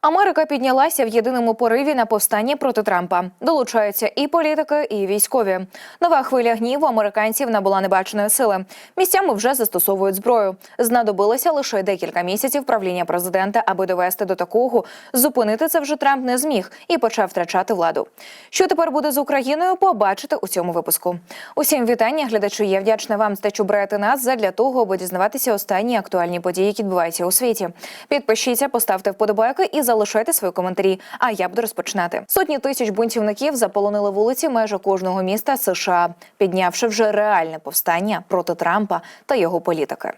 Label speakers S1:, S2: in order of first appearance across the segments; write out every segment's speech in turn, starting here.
S1: Америка піднялася в єдиному пориві на повстання проти Трампа. Долучаються і політики, і військові. Нова хвиля гніву американців набула небаченої сили. Місцями вже застосовують зброю. Знадобилося лише декілька місяців правління президента, аби довести до такого. Зупинити це вже Трамп не зміг і почав втрачати владу. Що тепер буде з Україною? Побачите у цьому випуску. Усім вітання, глядачі. Я вдячна вам за те, що берете нас задля того, аби дізнаватися останні актуальні події, які відбуваються у світі. Підпишіться, поставте вподобайки і залишайте свої коментарі. А я буду розпочинати. Сотні тисяч бунтівників заполонили вулиці майже кожного міста США, піднявши вже реальне повстання проти Трампа та його політики.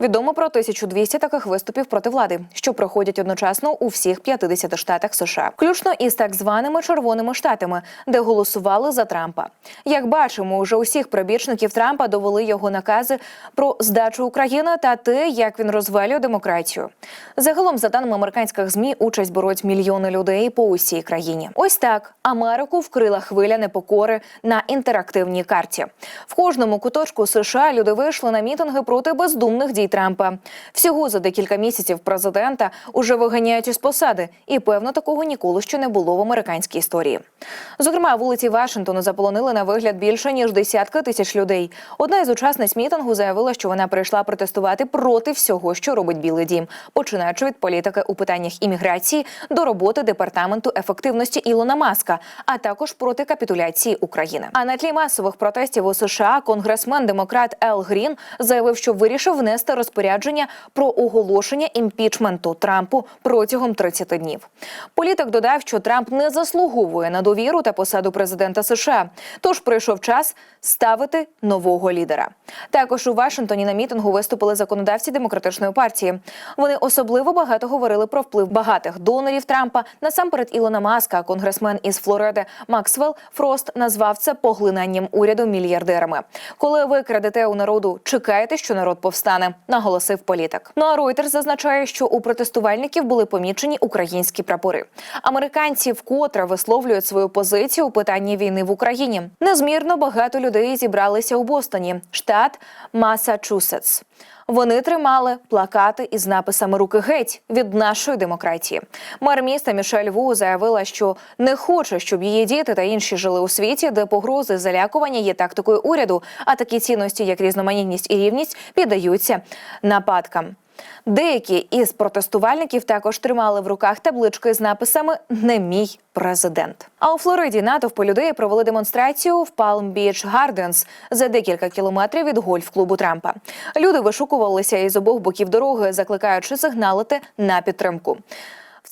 S1: Відомо про 1200 таких виступів проти влади, що проходять одночасно у всіх 50 штатах США, включно із так званими червоними штатами, де голосували за Трампа. Як бачимо, уже усіх прибічників Трампа довели його накази про здачу України та те, як він розвалює демократію. Загалом, за даними американських змі, участь беруть мільйони людей по усій країні. Ось так Америку вкрила хвиля непокори на інтерактивній карті. В кожному куточку США люди вийшли на мітинги проти бездумних дій Трампа. Всього за декілька місяців президента уже виганяють із посади, і певно такого ніколи ще не було в американській історії. Зокрема, вулиці Вашингтону заполонили на вигляд більше ніж десятка тисяч людей. Одна із учасниць мітингу заявила, що вона прийшла протестувати проти всього, що робить Білий Дім, починаючи від політики у питаннях імміграції до роботи департаменту ефективності Ілона Маска, а також проти капітуляції України. А на тлі масових протестів у США конгресмен демократ Ел Грін заявив, що вирішив внести розпорядження про оголошення імпічменту Трампу протягом 30 днів. Політик додав, що Трамп не заслуговує на довіру та посаду президента США. Тож прийшов час ставити нового лідера. Також у Вашингтоні на мітингу виступили законодавці демократичної партії. Вони особливо багато говорили про вплив багатих донорів Трампа насамперед Ілона Маска. Конгресмен із Флориди Максвелл Фрост назвав це поглинанням уряду мільярдерами. Коли ви крадете у народу, чекайте, що народ повстане, наголосив політик. Ну а Reuters зазначає, що у протестувальників були помічені українські прапори. Американці вкотре висловлюють свою позицію у питанні війни в Україні. Незмірно багато людей зібралися у Бостоні, штат Масачусетс. Вони тримали плакати із написами Руки геть від нашої демократії. Мер міста Мішель Ву заявила, що не хоче, щоб її діти та інші жили у світі, де погрози залякування є тактикою уряду, а такі цінності, як різноманітність і рівність, піддаються нападкам. Деякі із протестувальників також тримали в руках таблички з написами Не мій президент. А у Флориді натовпи людей провели демонстрацію в Palm Beach Gardens за декілька кілометрів від гольф-клубу Трампа. Люди вишукувалися із обох боків дороги, закликаючи сигналити на підтримку.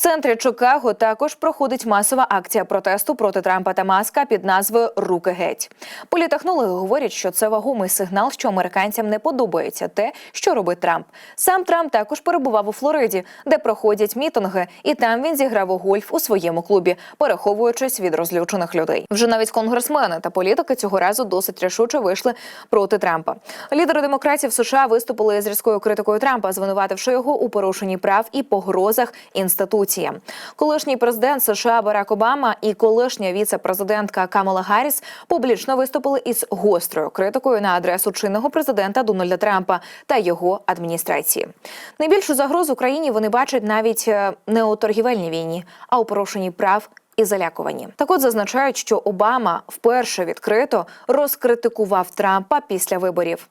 S1: Центрі Чикаго також проходить масова акція протесту проти Трампа та Маска під назвою Руки геть. Політехнологи говорять, що це вагомий сигнал, що американцям не подобається те, що робить Трамп. Сам Трамп також перебував у Флориді, де проходять мітинги, і там він зіграв у гольф у своєму клубі, переховуючись від розлючених людей. Вже навіть конгресмени та політики цього разу досить рішуче вийшли проти Трампа. Лідери демократів США виступили з різкою критикою Трампа, звинувативши його у порушенні прав і погрозах інституціям. Колишній президент США Барак Обама і колишня віце-президентка Камала Гарріс публічно виступили із гострою критикою на адресу чинного президента Дональда Трампа та його адміністрації. Найбільшу загрозу Україні вони бачать навіть е, не у торгівельній війні, а у порушенні прав. І залякувані так, от зазначають, що Обама вперше відкрито розкритикував Трампа після виборів.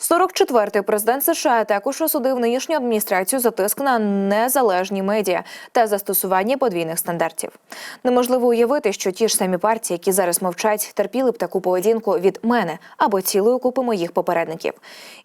S1: 44-й президент США також осудив нинішню адміністрацію за тиск на незалежні медіа та застосування подвійних стандартів. Неможливо уявити, що ті ж самі партії, які зараз мовчать, терпіли б таку поведінку від мене або цілої купи моїх попередників.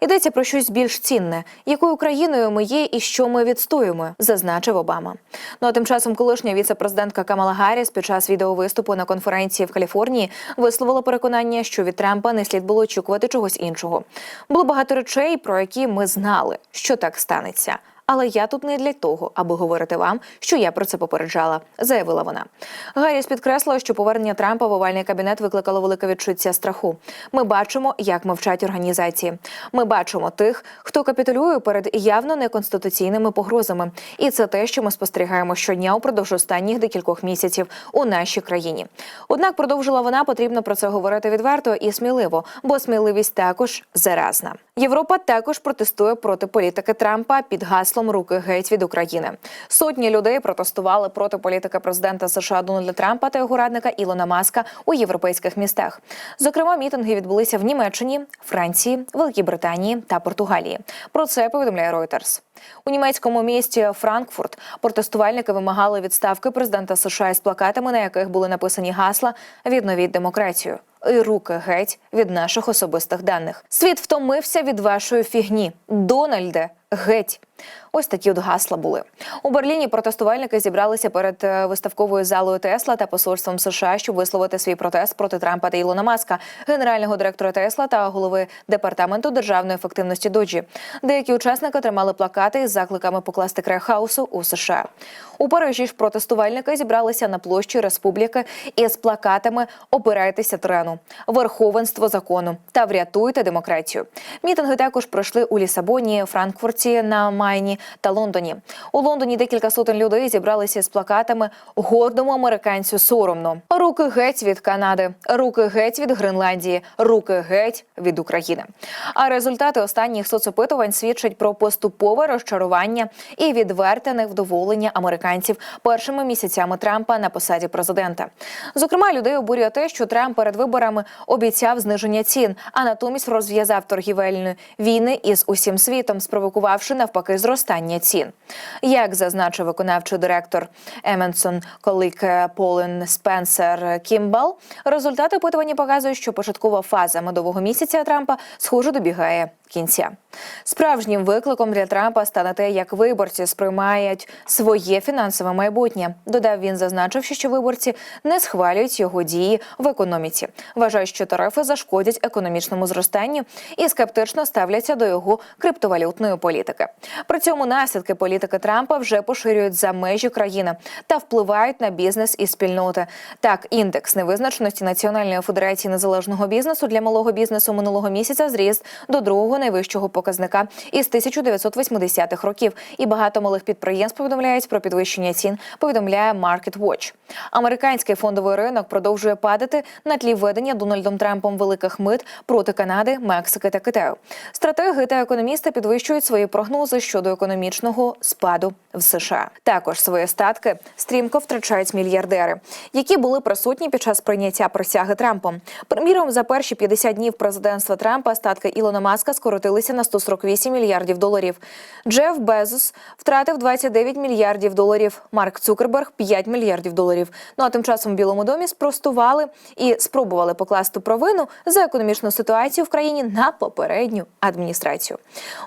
S1: Йдеться про щось більш цінне, якою країною ми є і що ми відстоюємо, зазначив Обама. Ну а тим часом колишня віце-президентка Камала Гарріс під час відеовиступу на конференції в Каліфорнії висловила переконання, що від Трампа не слід було очікувати чогось іншого. Було багато речей, про які ми знали, що так станеться. Але я тут не для того, аби говорити вам, що я про це попереджала, заявила вона. Гарріс підкреслила, що повернення Трампа в овальний кабінет викликало велике відчуття страху. Ми бачимо, як мовчать організації. Ми бачимо тих, хто капітулює перед явно неконституційними погрозами, і це те, що ми спостерігаємо щодня упродовж останніх декількох місяців у нашій країні. Однак продовжила вона, потрібно про це говорити відверто і сміливо, бо сміливість також заразна. Європа також протестує проти політики Трампа під гаслом Руки геть від України. Сотні людей протестували проти політики президента США Дональда Трампа та його радника Ілона Маска у європейських містах. Зокрема, мітинги відбулися в Німеччині, Франції, Великій Британії та Португалії. Про це повідомляє Reuters. У німецькому місті Франкфурт протестувальники вимагали відставки президента США із плакатами, на яких були написані гасла Відновіть демократію. І руки геть від наших особистих даних. Світ втомився від вашої фігні. Дональде, геть. Ось такі от гасла були у Берліні. Протестувальники зібралися перед е, виставковою залою Тесла та посольством США, щоб висловити свій протест проти Трампа та Ілона Маска, генерального директора Тесла та голови департаменту державної ефективності Доджі. Деякі учасники тримали плакати із закликами покласти край хаосу у США. У Парижі ж протестувальники зібралися на площі Республіки із плакатами Опирайтеся трену, верховенство закону та врятуйте демократію. Мітинги також пройшли у Лісабоні, Франкфурті на Майні та Лондоні. У Лондоні декілька сотень людей зібралися з плакатами Гордому американцю соромно. Руки геть від Канади, руки геть від Гренландії, руки геть від України. А результати останніх соцопитувань свідчать про поступове розчарування і відверте невдоволення американців першими місяцями Трампа на посаді президента. Зокрема, людей обурює те, що Трамп перед виборами обіцяв зниження цін, а натомість розв'язав торгівельні війни із усім світом, спровокувавши навпаки зростання цін. Як зазначив виконавчий директор Еменсон Колик Полен Спенсер Кімбал, результати опитування показують, що початкова фаза медового місяця Трампа схоже добігає кінця. Справжнім викликом для Трампа стане те, як виборці сприймають своє фінансове майбутнє. Додав він, зазначивши, що виборці не схвалюють його дії в економіці. Вважають, що тарифи зашкодять економічному зростанню і скептично ставляться до його криптовалютної політики. При цьому наслідки політики Трампа вже поширюють за межі країни та впливають на бізнес і спільноти. Так, індекс невизначеності Національної федерації незалежного бізнесу для малого бізнесу минулого місяця зріс до другого найвищого показника із 1980-х років. І багато малих підприємств повідомляють про підвищення цін. Повідомляє Market Watch. Американський фондовий ринок продовжує падати на тлі введення Дональдом Трампом великих мит проти Канади, Мексики та Китаю. Стратеги та економісти підвищують свої прогнози щодо економічного спаду в США. Також свої статки стрімко втрачають мільярдери, які були присутні під час прийняття присяги Трампом. Приміром, за перші 50 днів президентства Трампа статки Ілона Маска скоротилися на 148 мільярдів доларів. Джеф Безос втратив 29 мільярдів доларів. Марк Цукерберг 5 мільярдів доларів. Ну а тим часом в Білому домі спростували і спробували покласти провину за економічну ситуацію в країні на попередню адміністрацію.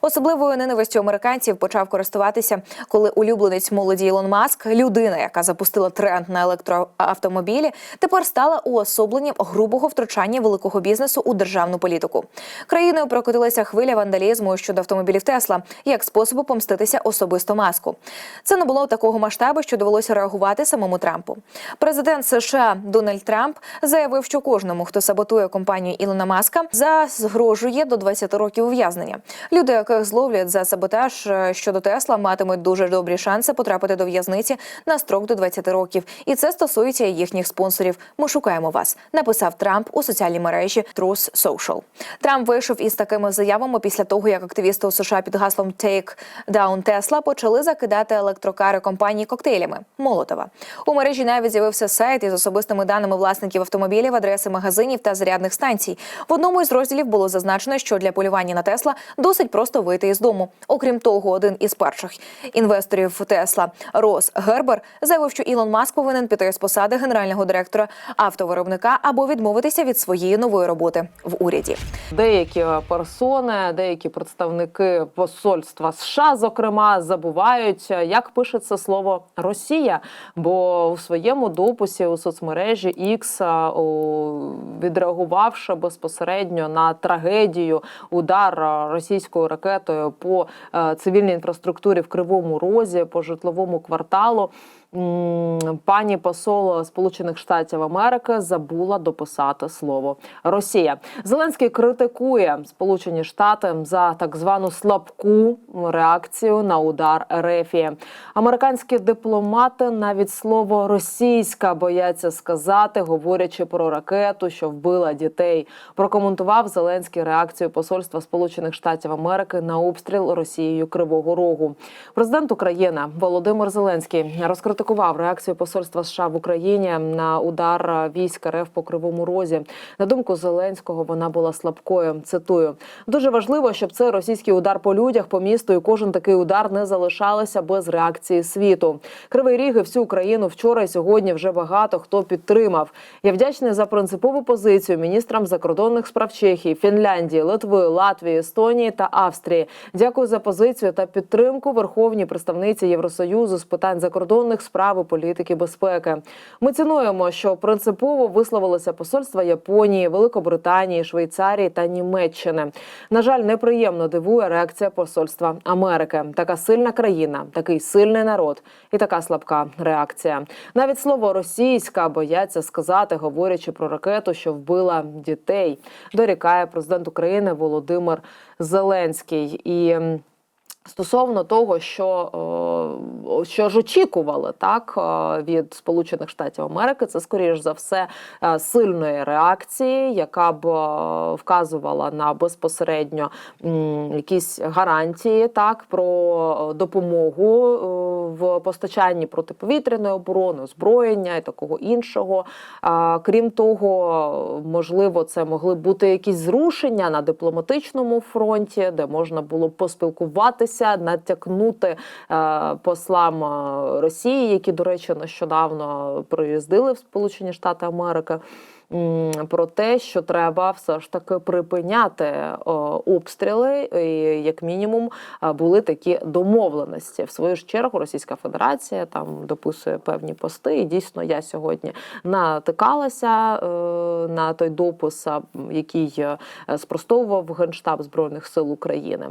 S1: Особливою ненавистю американців почав користуватися, коли улюбленець молоді Ілон Маск, людина, яка запустила тренд на електроавтомобілі, тепер стала уособленням грубого втручання великого бізнесу у державну політику. Країною прокотилася хвиля вандалізму щодо автомобілів Тесла як способу помститися особисто маску. Це не було такого масштабу, що довелося реагувати самому Трампу. Президент США Дональд Трамп заявив, що кожному, хто саботує компанію Ілона Маска, загрожує до 20 років ув'язнення. Люди, яких зловлять за саботаж е, щодо Тесла, матимуть дуже добрі шанси потрапити до в'язниці на строк до 20 років. І це стосується їхніх спонсорів. Ми шукаємо вас. Написав Трамп у соціальній мережі Truth Social. Трамп вийшов із такими заявами після того, як активісти у США під гаслом «Take Down Tesla» почали закидати електрокари компанії коктейлями Молотова. У мережі навіть з'явився сайт із особистими даними власників автомобілів, адреси магазинів та зарядних станцій. В одному із розділів було зазначено, що для полювання на Тесла досить просто вийти із дому. Окрім того, один із перших інвесторів Тесла Рос Гербер заявив, що Ілон Маск повинен піти з посади генерального директора автовиробника або відмовитися від своєї нової роботи в уряді.
S2: Деякі персони, деякі представники посольства США, зокрема, забувають, як пишеться слово Росія. Бо у своєму дописі у соцмережі X, відреагувавши безпосередньо на трагедію удар російською ракетою по е, цивільній інфраструктурі в Кривому Розі, по житловому кварталу. Пані посол Сполучених Штатів Америки забула дописати слово Росія. Зеленський критикує Сполучені Штати за так звану слабку реакцію на удар Ерефії. Американські дипломати навіть слово російська бояться сказати, говорячи про ракету, що вбила дітей. Прокоментував Зеленський реакцію посольства Сполучених Штатів Америки на обстріл Росією Кривого Рогу. Президент України Володимир Зеленський розкритикував реакцію посольства США в Україні на удар військ РФ по Кривому Розі. На думку Зеленського, вона була слабкою. Цитую: дуже важливо, щоб це російський удар по людях, по місту, і кожен такий удар не залишалися без реакції світу. Кривий Ріг і всю Україну вчора і сьогодні вже багато хто підтримав. Я вдячний за принципову позицію міністрам закордонних справ Чехії, Фінляндії, Литви, Латвії, Естонії та Австрії. Дякую за позицію та підтримку Верховній представниці Євросоюзу з питань закордонних справ і політики безпеки. Ми цінуємо, що принципово висловилися посольства Японії, Великобританії, Швейцарії та Німеччини. На жаль, неприємно дивує реакція посольства Америки. Така сильна країна, такий сильний народ і така слабка реакція. Навіть слово російська бояться сказати, говорячи про ракету, що вбила дітей. Дорікає президент України Володимир Зеленський і. Стосовно того, що, е, що ж очікували так е, від Сполучених Штатів Америки, це скоріш за все е, сильної реакції, яка б вказувала на безпосередньо якісь гарантії так про допомогу в постачанні протиповітряної оборони, озброєння і такого іншого. Крім того, можливо, це могли бути якісь зрушення на дипломатичному фронті, де можна було б поспілкуватися, натякнути е, послам е, Росії, які, до речі, нещодавно проїздили в Сполучені Штати Америки. Про те, що треба все ж таки припиняти е, обстріли, і як мінімум е, були такі домовленості. В свою ж чергу Російська Федерація там дописує певні пости. І дійсно я сьогодні натикалася е, на той допис, який спростовував Генштаб Збройних сил України.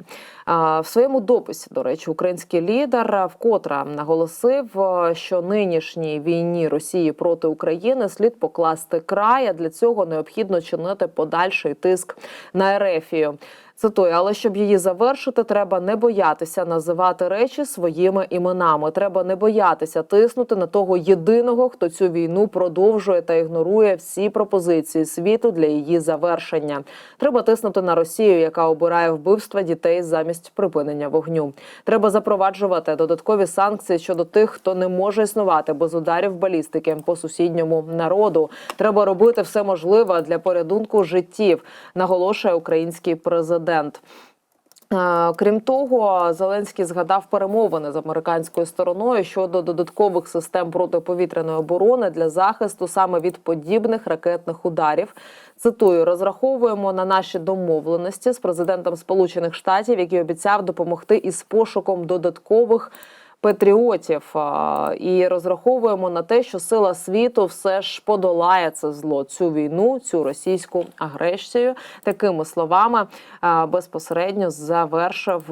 S2: В своєму дописі, до речі, український лідер вкотре наголосив, що нинішній війні Росії проти України слід покласти край. Для цього необхідно чинити подальший тиск на Ерефію. Цитую, але щоб її завершити, треба не боятися називати речі своїми іменами. Треба не боятися тиснути на того єдиного, хто цю війну продовжує та ігнорує всі пропозиції світу для її завершення. Треба тиснути на Росію, яка обирає вбивства дітей замість припинення вогню. Треба запроваджувати додаткові санкції щодо тих, хто не може існувати без ударів балістики по сусідньому народу. Треба робити все можливе для порятунку життів, наголошує український президент. Е, Крім того, Зеленський згадав перемовини з американською стороною щодо додаткових систем протиповітряної оборони для захисту саме від подібних ракетних ударів. Цитую: розраховуємо на наші домовленості з президентом Сполучених Штатів, який обіцяв допомогти із пошуком додаткових. Патріотів і розраховуємо на те, що сила світу все ж подолає це зло, цю війну, цю російську агресію. Такими словами безпосередньо завершив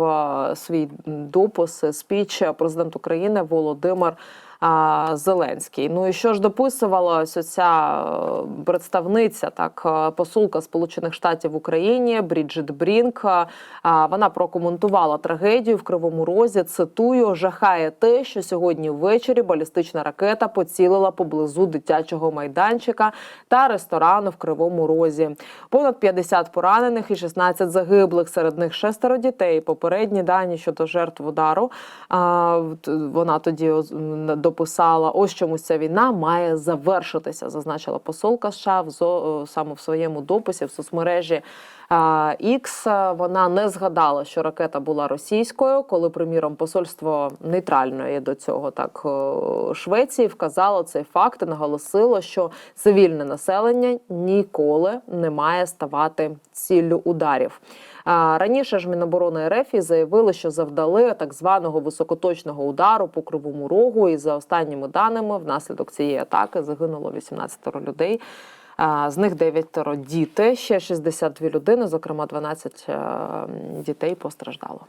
S2: свій допис спіч президент України Володимир. А, Зеленський. Ну і що ж дописувала ця е, представниця, так е, посулка Сполучених Штатів в Україні Бріджит Брінк. е, а, Вона прокоментувала трагедію в Кривому Розі. Цитую: жахає те, що сьогодні ввечері балістична ракета поцілила поблизу дитячого майданчика та ресторану в Кривому Розі. Понад 50 поранених і 16 загиблих. Серед них шестеро дітей. Попередні дані щодо жертв удару. А, Вона тоді дописала: ось чомусь ця війна має завершитися, зазначила посолка США в зо- е, саме в своєму дописі в соцмережі. X. вона не згадала, що ракета була російською, коли, приміром, посольство нейтральної до цього так е, Швеції вказало цей факт і наголосило, що цивільне населення ніколи не має ставати ціллю ударів. Раніше ж Міноборони РФ заявили, що завдали так званого високоточного удару по кривому рогу. І за останніми даними, внаслідок цієї атаки загинуло 18 людей. З них 9 діти, ще 62 людини, зокрема 12 е, дітей постраждало.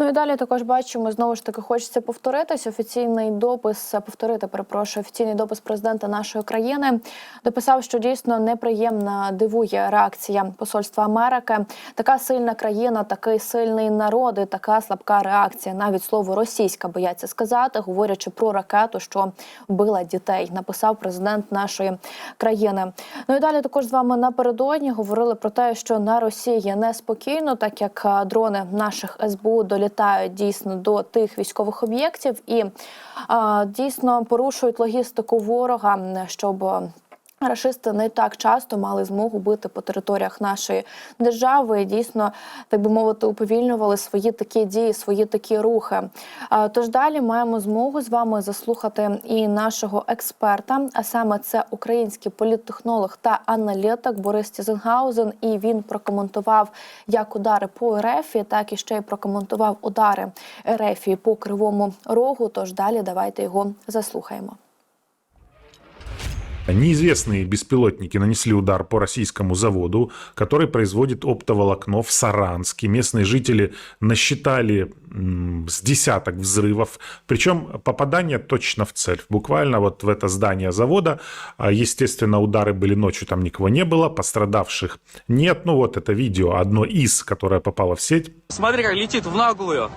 S3: Ну і далі також бачимо знову ж таки, хочеться повторитись. Офіційний допис повторити, перепрошую, офіційний допис президента нашої країни дописав, що дійсно неприємна дивує реакція посольства Америки. Така сильна країна, такий сильний народ, і така слабка реакція. Навіть слово російська бояться сказати, говорячи про ракету, що вбила дітей. Написав президент нашої країни. Ну і далі також з вами напередодні говорили про те, що на Росії неспокійно, так як дрони наших СБУ долітають дійсно до тих військових об'єктів і дійсно порушують логістику ворога, щоб. Рашисти не так часто мали змогу бити по територіях нашої держави і дійсно, так би мовити, уповільнювали свої такі дії, свої такі рухи. Тож далі маємо змогу з вами заслухати і нашого експерта, а саме це український політтехнолог та аналітик Борис Тізенгаузен. І він прокоментував як удари по РФ, так і ще й прокоментував удари РФ по кривому рогу. Тож далі давайте його заслухаємо.
S4: Неизвестные беспилотники нанесли удар по российскому заводу, который производит оптоволокно в Саранске. Местные жители насчитали с десяток взрывов, причем попадание точно в цель. Буквально вот в это здание завода. А, Естественно, удары были ночью, там никого не было, пострадавших нет. Ну вот это видео, одно из, которое попало в сеть.
S5: Смотри, как летит в наглую.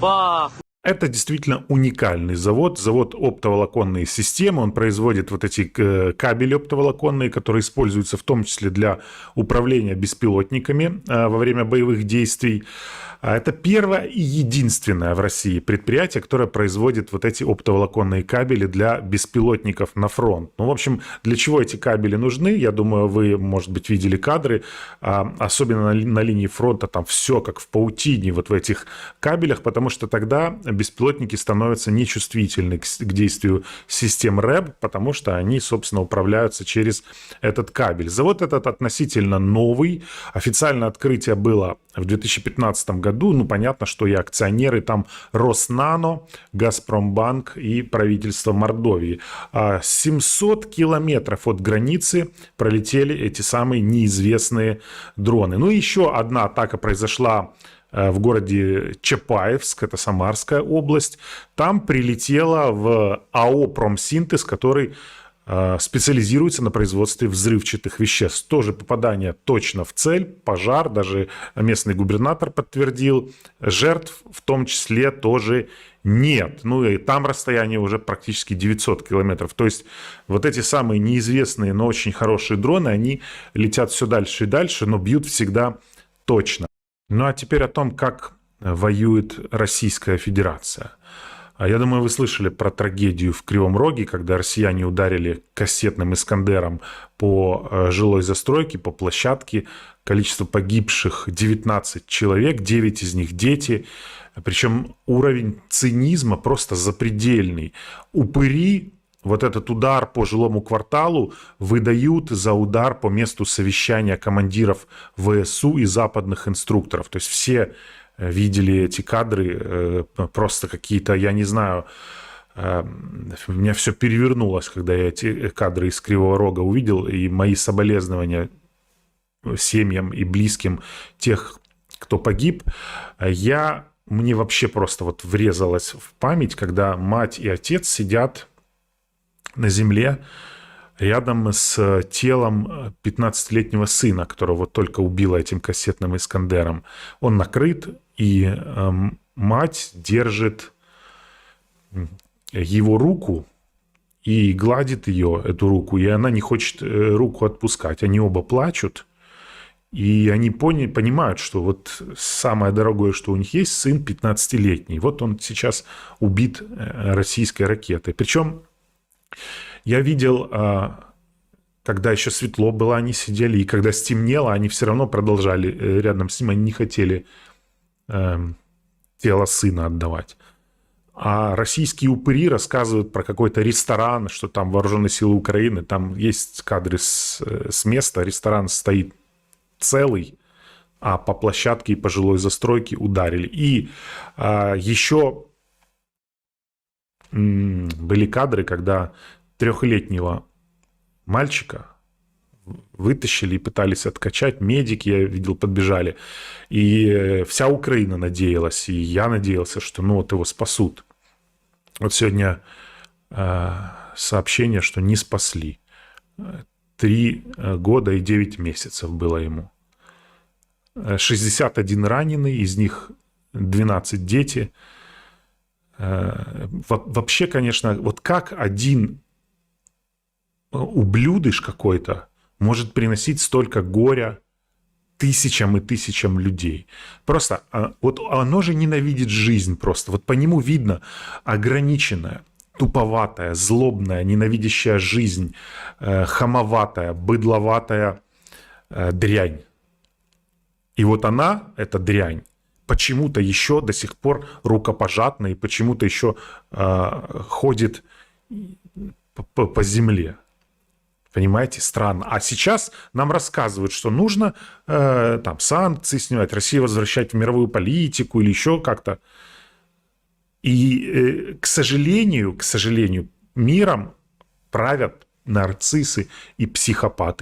S5: Бах!
S4: Это действительно уникальный завод, завод оптоволоконные системы. Он производит вот эти э, кабели оптоволоконные, которые используются в том числе для управления беспилотниками э, во время боевых действий. А Это первое и единственное в России предприятие, которое производит вот эти оптоволоконные кабели для беспилотников на фронт. Ну, в общем, для чего эти кабели нужны? Я думаю, вы, может быть, видели кадры, а, особенно на, на линии фронта, там все как в паутине вот в этих кабелях, потому что тогда беспилотники становятся нечувствительны к, действию систем РЭБ, потому что они, собственно, управляются через этот кабель. Завод этот относительно новый. Официальное открытие было в 2015 году. Ну, понятно, что и акционеры там Роснано, Газпромбанк и правительство Мордовии. А 700 километров от границы пролетели эти самые неизвестные дроны. Ну, еще одна атака произошла в городе Чапаевск, это Самарская область. Там прилетела в АО «Промсинтез», который э, специализируется на производстве взрывчатых веществ. Тоже попадание точно в цель, пожар, даже местный губернатор подтвердил. Жертв в том числе тоже нет. Ну и там расстояние уже практически 900 километров. То есть вот эти самые неизвестные, но очень хорошие дроны, они летят все дальше и дальше, но бьют всегда точно. Ну а теперь о том, как воюет Российская Федерация. А Я думаю, вы слышали про трагедию в Кривом Роге, когда россияне ударили кассетным «Искандером» по э, жилой застройке, по площадке. Количество погибших 19 человек, 9 из них дети. Причем уровень цинизма просто запредельный. Упыри вот этот удар по жилому кварталу выдают за удар по месту совещания командиров ВСУ и западных инструкторов. То есть все э, видели эти кадры, э, просто какие-то, я не знаю, э, у меня все перевернулось, когда я эти кадры из Кривого Рога увидел, и мои соболезнования семьям и близким тех, кто погиб. Я, мне вообще просто вот врезалось в память, когда мать и отец сидят на земле рядом с телом 15-летнего сына, которого только убило этим кассетным Искандером. Он накрыт, и эм, мать держит его руку и гладит ее, эту руку, и она не хочет э, руку отпускать. Они оба плачут, и они пони- понимают, что вот самое дорогое, что у них есть, сын 15-летний. Вот он сейчас убит э, российской ракетой. Причем я видел, а, когда еще светло было, они сидели, и когда стемнело, они все равно продолжали э, рядом с ним, они не хотели эм, тело сына отдавать. А российские упыри рассказывают про какой-то ресторан, что там вооруженные силы Украины, там есть кадры с, э, с места, ресторан стоит целый, а по площадке и по жилой застройке ударили. И а, еще были кадры, когда трехлетнего мальчика вытащили и пытались откачать. Медики, я видел, подбежали. И э, вся Украина надеялась, и я надеялся, что ну вот его спасут. Вот сегодня э, сообщение, что не спасли. Э, Три э, года и 9 месяцев было ему. Э, 61 раненый, из них 12 дети. Э, во- Вообще, конечно, вот как один э, ублюдыш какой-то может приносить столько горя тысячам и тысячам людей. Просто а, вот оно же ненавидит жизнь просто. Вот по нему видно ограниченное, туповатая, злобная, ненавидящая жизнь, э, хамоватая, быдловатая дрянь. И вот она, эта дрянь, почему-то еще до сих пор рукопожатна и почему-то еще э, ходит по, по земле. Понимаете, странно. А сейчас нам рассказывают, что нужно э, там санкции снимать, Россию возвращать в мировую политику или еще как-то. И, э, к сожалению, к сожалению, миром правят нарциссы и психопаты.